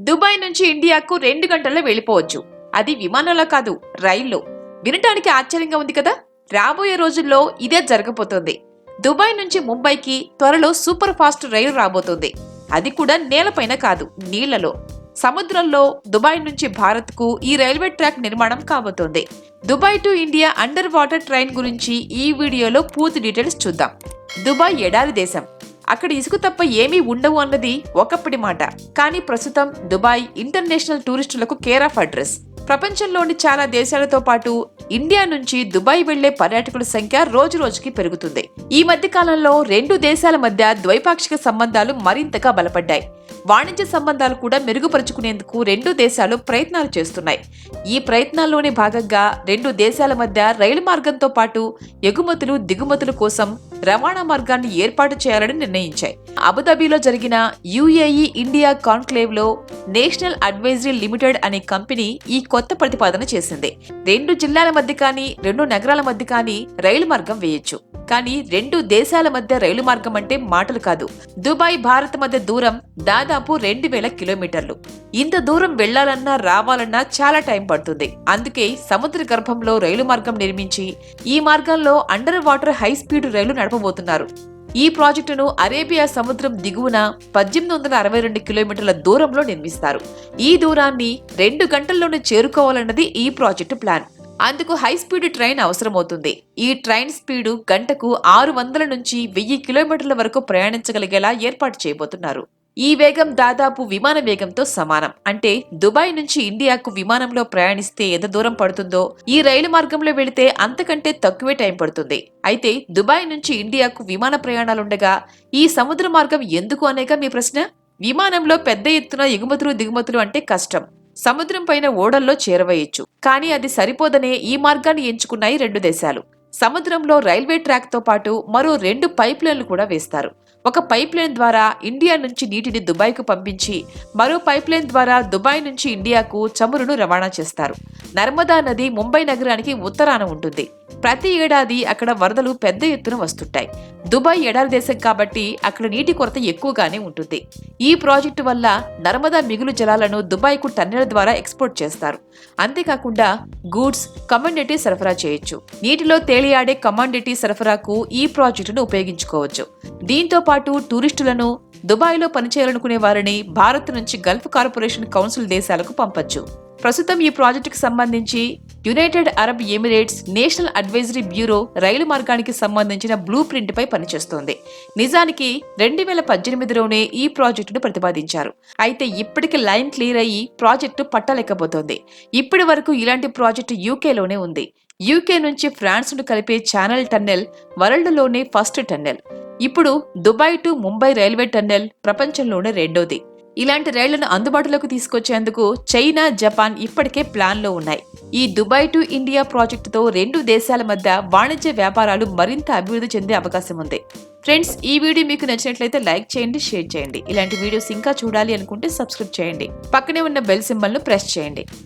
Dubai నుంచి ఇండియాకు రెండు గంటల్లో వెళ్ళిపోవచ్చు. అది విమానంలో కాదు రైల్లో. వినటానికి ఆశ్చర్యంగా ఉంది కదా? రాబోయే రోజుల్లో ఇదే జరగబోతోంది. దుబాయ్ నుంచి ముంబైకి త్వరలో సూపర్ ఫాస్ట్ రైలు రాబోతోంది. అది కూడా నేలపైన కాదు నీళ్ళలో. సముద్రంలో దుబాయ్ నుంచి భారత్కు ఈ రైల్వే ట్రాక్ నిర్మాణం కాబోతోంది. Dubai to India under water train గురించి ఈ వీడియోలో పూర్తి డీటెయిల్స్ చూద్దాం. దుబాయ్ ఎడారి దేశం. అక్కడ ఇసుక తప్ప ఏమీ ఉండవు అన్నది ఒకప్పటి మాట. కానీ ప్రస్తుతం దుబాయ్ ఇంటర్నేషనల్ టూరిస్టులకు కేర్ ఆఫ్ అడ్రస్. ప్రపంచంలోని చాలా దేశాలతో పాటు ఇండియా నుంచి దుబాయ్ వెళ్ళే పర్యాటకుల సంఖ్య రోజు రోజుకి పెరుగుతుంది. ఈ మధ్య కాలంలో రెండు దేశాల మధ్య ద్వైపాక్షిక సంబంధాలు మరింతగా బలపడ్డాయి. వాణిజ్య సంబంధాలు కూడా మెరుగుపరుచుకునేందుకు రెండు దేశాలు ప్రయత్నాలు చేస్తున్నాయి. ఈ ప్రయత్నాల్లోనే భాగంగా రెండు దేశాల మధ్య రైలు మార్గంతో పాటు ఎగుమతులు దిగుమతుల కోసం రవాణా మార్గాన్ని ఏర్పాటు చేయాలని నిర్ణయించాయి. అబుదాబీలో జరిగిన యుఏఈ ఇండియా కాన్క్లేవ్లో నేషనల్ అడ్వైజరీ లిమిటెడ్ అనే కంపెనీ ఈ కొత్త ప్రతిపాదన చేసింది. రెండు జిల్లాల మధ్య కానీ రెండు నగరాల మధ్య కానీ రైలు మార్గం వేయొచ్చు. కానీ రెండు దేశాల మధ్య రైలు మార్గం అంటే మాటలు కాదు. దుబాయ్ భారత్ మధ్య దూరం దాదాపు రెండు వేల కిలోమీటర్లు. ఇంత దూరం వెళ్ళాలన్నా రావాలన్నా చాలా టైం పడుతుంది. అందుకే సముద్ర గర్భంలో రైలు మార్గం నిర్మించి ఈ మార్గంలో అండర్ వాటర్ హై స్పీడ్ రైలు నడపబోతున్నారు. ఈ ప్రాజెక్టును అరేబియా సముద్రం దిగువన పద్దెనిమిది వందల అరవై రెండు కిలోమీటర్ల దూరంలో నిర్మిస్తారు. ఈ దూరాన్ని రెండు గంటల్లోనే చేరుకోవాలన్నది ఈ ప్రాజెక్టు ప్లాన్. అందుకు హై స్పీడ్ ట్రైన్ అవసరమవుతుంది. ఈ ట్రైన్ స్పీడు గంటకు ఆరు వందల నుంచి వెయ్యి కిలోమీటర్ల వరకు ప్రయాణించగలిగేలా ఏర్పాటు చేయబోతున్నారు. ఈ వేగం దాదాపు విమాన వేగంతో సమానం. అంటే దుబాయ్ నుంచి ఇండియాకు విమానంలో ప్రయాణిస్తే ఎంత దూరం పడుతుందో ఈ రైలు మార్గంలో వెళితే అంతకంటే తక్కువే టైం పడుతుంది. అయితే దుబాయ్ నుంచి ఇండియాకు విమాన ప్రయాణాలుండగా ఈ సముద్ర మార్గం ఎందుకు అనేక మీ ప్రశ్న? విమానంలో పెద్ద ఎత్తున ఎగుమతులు దిగుమతులు అంటే కష్టం. సముద్రం పైన ఓడల్లో చేరవేయొచ్చు. కానీ అది సరిపోదనే ఈ మార్గాన్ని ఎంచుకున్నాయి రెండు దేశాలు. సముద్రంలో రైల్వే ట్రాక్తో పాటు మరో రెండు పైప్ లైన్లు కూడా వేస్తారు. ఒక పైప్ లైన్ ద్వారా ఇండియా నుంచి నీటిని దుబాయ్కు పంపించి మరో పైప్ లైన్ ద్వారా దుబాయ్ నుంచి ఇండియాకు చమురును రవాణా చేస్తారు. నర్మదా నది ముంబై నగరానికి ఉత్తరాన ఉంటుంది. ప్రతి ఏడాది అక్కడ వరదలు పెద్ద ఎత్తున వస్తుంటాయి. దుబాయ్ ఎడారి దేశం కాబట్టి అక్కడ నీటి కొరత ఎక్కువగానే ఉంటుంది. ఈ ప్రాజెక్టు వల్ల నర్మదా మిగులు జలాలను దుబాయ్కు టన్నెల ద్వారా ఎక్స్పోర్ట్ చేస్తారు. అంతేకాకుండా గూడ్స్ కమాండిటీ సరఫరా చేయొచ్చు. నీటిలో తేలియాడే కమాండిటీ సరఫరాకు ఈ ప్రాజెక్టును ఉపయోగించుకోవచ్చు. దీంతో పాటు టూరిస్టులను దుబాయ్లో పనిచేయాలనుకునే వారిని భారత్ నుంచి గల్ఫ్ కార్పొరేషన్ కౌన్సిల్ దేశాలకు పంపొచ్చు. ప్రస్తుతం ఈ ప్రాజెక్టుకు సంబంధించి United Arab Emirates national advisory bureau రైలు మార్గానికి సంబంధించిన బ్లూ ప్రింట్ పై పనిచేస్తోంది. నిజానికి రెండు వేల పద్దెనిమిదిలోనే ఈ ప్రాజెక్టును ప్రతిపాదించారు. అయితే ఇప్పటికి లైన్ క్లియర్ అయ్యి ప్రాజెక్టు పట్టలేకపోతోంది. ఇప్పటి వరకు ఇలాంటి ప్రాజెక్టు యూకేలోనే ఉంది. యూకే నుంచి ఫ్రాన్స్ను కలిపే ఛానల్ టన్నెల్ వరల్డ్లోనే ఫస్ట్ టన్నెల్. ఇప్పుడు Dubai to Mumbai railway tunnel ప్రపంచంలోనే రెండోది. ఇలాంటి రైళ్ళను అందుబాటులోకి తీసుకొచ్చేందుకు చైనా జపాన్ ఇప్పటికే ప్లాన్లో ఉన్నాయి. ఈ దుబాయ్ టు ఇండియా ప్రాజెక్టుతో రెండు దేశాల మధ్య వాణిజ్య వ్యాపారాలు మరింత అభివృద్ధి చెందే అవకాశం ఉంది. ఫ్రెండ్స్ ఈ వీడియో మీకు నచ్చినట్లయితే లైక్ చేయండి షేర్ చేయండి. ఇలాంటి వీడియోస్ ఇంకా చూడాలి అనుకుంటే సబ్స్క్రైబ్ చేయండి. పక్కనే ఉన్న బెల్ సింబల్ను ప్రెస్ చేయండి.